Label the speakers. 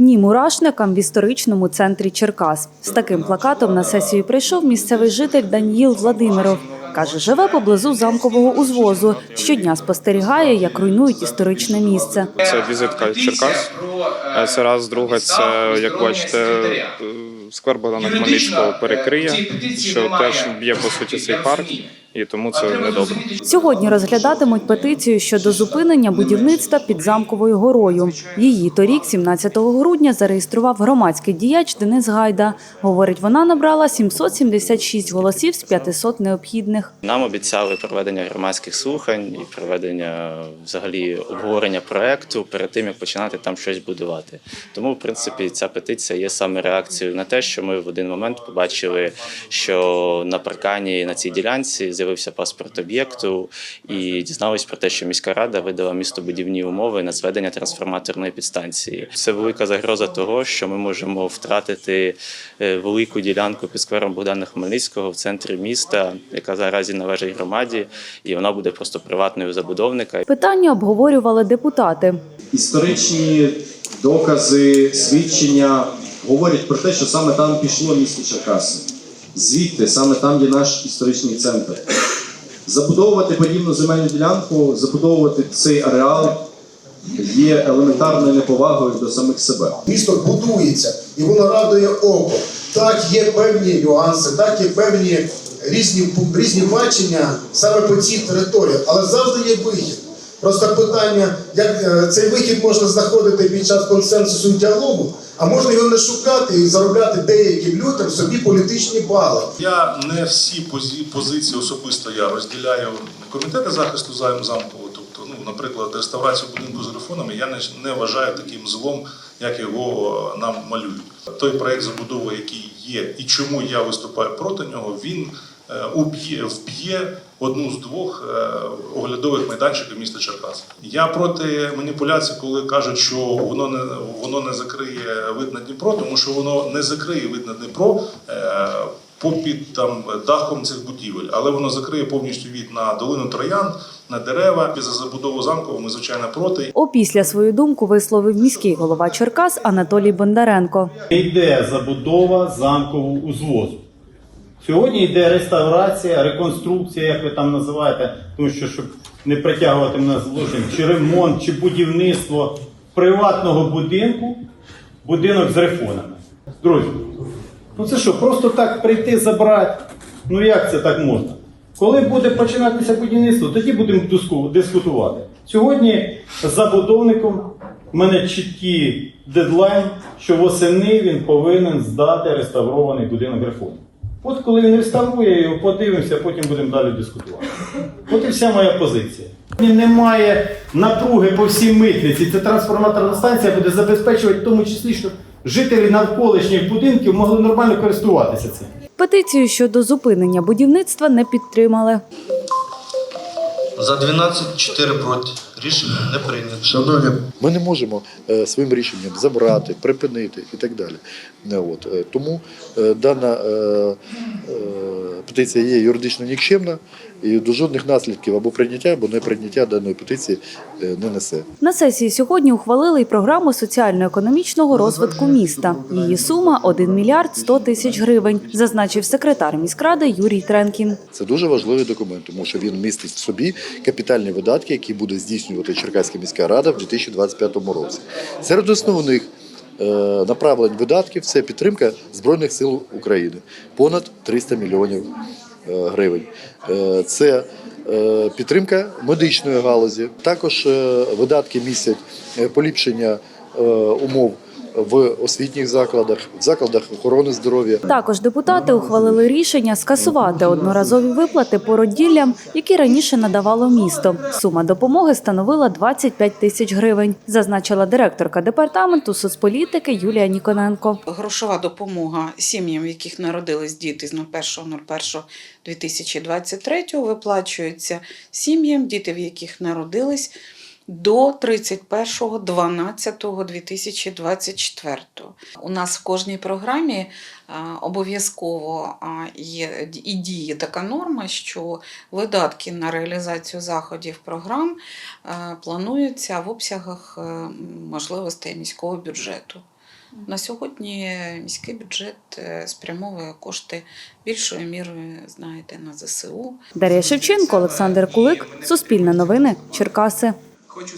Speaker 1: Ні мурашникам в історичному центрі Черкас. З таким плакатом на сесію прийшов місцевий житель Даніїл Владимиров. Каже, живе поблизу замкового узвозу. Щодня спостерігає, як руйнують історичне місце.
Speaker 2: Це візитка Черкас. Е, Це раз, друге, це як бачите, е, сквер Богдана Хмельницького перекриє, що теж б'є по суті цей парк, і тому це недобре.
Speaker 1: Сьогодні розглядатимуть петицію щодо зупинення будівництва під замковою горою. Її торік, 17 грудня, зареєстрував громадський діяч Денис Гайда. Говорить, вона набрала 776 голосів з 500 необхідних.
Speaker 3: Нам обіцяли проведення громадських слухань і проведення взагалі обговорення проекту перед тим, як починати там щось будувати. Тому, в принципі, ця петиція є саме реакцією на те, що ми в один момент побачили, що на паркані на цій ділянці з'явився паспорт об'єкту, і дізналися про те, що міська рада видала містобудівні умови на зведення трансформаторної підстанції. Це велика загроза того, що ми можемо втратити е, велику ділянку під сквером Богдана Хмельницького в центрі міста, яка зараз належить громаді, і вона буде просто приватною забудовника.
Speaker 1: Питання обговорювали депутати.
Speaker 4: історичні докази, свідчення говорять про те, що саме там пішло місто Черкаси. Звідти, саме там є наш історичний центр. Забудовувати подібну земельну ділянку, забудовувати цей ареал є елементарною неповагою до самих себе.
Speaker 5: місто будується і воно радує око. Так, є певні нюанси, так є певні різні, різні бачення саме по цій території, але завжди є вихід. Просто питання, як е, цей вихід можна знаходити під час консенсусу діалогу, а можна його не шукати і заробляти деяким людям собі політичні бали.
Speaker 6: Я не всі позиції особисто я розділяю комітети захисту замкового. Тобто, ну, наприклад, реставрацію будинку з грифонами я не, не вважаю таким злом, як його нам малюють. Той проект забудови, який є, і чому я виступаю проти нього, він е, вб'є одну з двох е, оглядових майданчиків міста Черкас. Я проти маніпуляцій, коли кажуть, що воно не воно не закриє вид на Дніпро, тому що воно не закриє вид на Дніпро. Е, попід там дахом цих будівель, але воно закриє повністю від на долину троян, на дерева. За забудову замкову ми звичайно проти.
Speaker 1: Опісля свою думку висловив міський голова Черкас Анатолій Бондаренко.
Speaker 7: Йде забудова замкового узвозу. Сьогодні йде реставрація, реконструкція, як ви там називаєте, тому що щоб не притягувати мене злочин, чи ремонт, чи будівництво приватного будинку, будинок з рефонами. Друзі, ну це що, просто так прийти, забрати? Ну як це так можна? Коли буде починатися будівництво, тоді будемо дискутувати. Сьогодні з забудовником в мене чіткий дедлайн, що восени він повинен здати реставрований будинок реформи. От коли він реставрує його, подивимося, потім будемо далі дискутувати. От і вся моя позиція. Немає напруги по всій митниці. Ця трансформаторна станція буде забезпечувати в тому числі, щоб жителі навколишніх будинків могли нормально користуватися цим.
Speaker 1: Петицію щодо зупинення будівництва не підтримали.
Speaker 8: За 12 4 проти. Рішення не прийнято.
Speaker 5: Шановні
Speaker 9: Ми не можемо е, своїм рішенням забрати, припинити і так далі. Не, От. е, Тому е, дана е, е, петиція є юридично нікчемна і до жодних наслідків або прийняття, або неприйняття даної петиції е, не несе.
Speaker 1: На сесії сьогодні ухвалили й програму соціально-економічного розвитку міста. Її сума 1 мільярд 100 тисяч гривень, зазначив секретар міськради Юрій Тренкін.
Speaker 9: Це дуже важливий документ, тому що він містить в собі капітальні видатки, які буде здійснювати Черкаська міська рада в 2025 році. Серед основних направлень видатків це підтримка Збройних сил України понад 300 мільйонів е, гривень. Е, Це е, підтримка медичної галузі. Також е, видатки містять е, поліпшення е, умов в освітніх закладах, в закладах охорони здоров'я.
Speaker 1: Також депутати ухвалили рішення скасувати одноразові виплати породіллям, які раніше надавало місто. Сума допомоги становила 25 тисяч гривень, зазначила директорка департаменту соцполітики Юлія Ніконенко.
Speaker 10: Грошова допомога сім'ям, в яких народились діти з 01.01.2023 виплачується сім'ям, діти в яких народились до 31.12.2024. У нас в кожній програмі обов'язково є і діє така норма, що видатки на реалізацію заходів програм плануються в обсягах е, можливостей міського бюджету. На сьогодні міський бюджет е, спрямовує кошти більшою мірою, знаєте, на ЗСУ.
Speaker 1: Дар'я Шевченко, Олександр Кулик, Суспільне новини, Черкаси хочу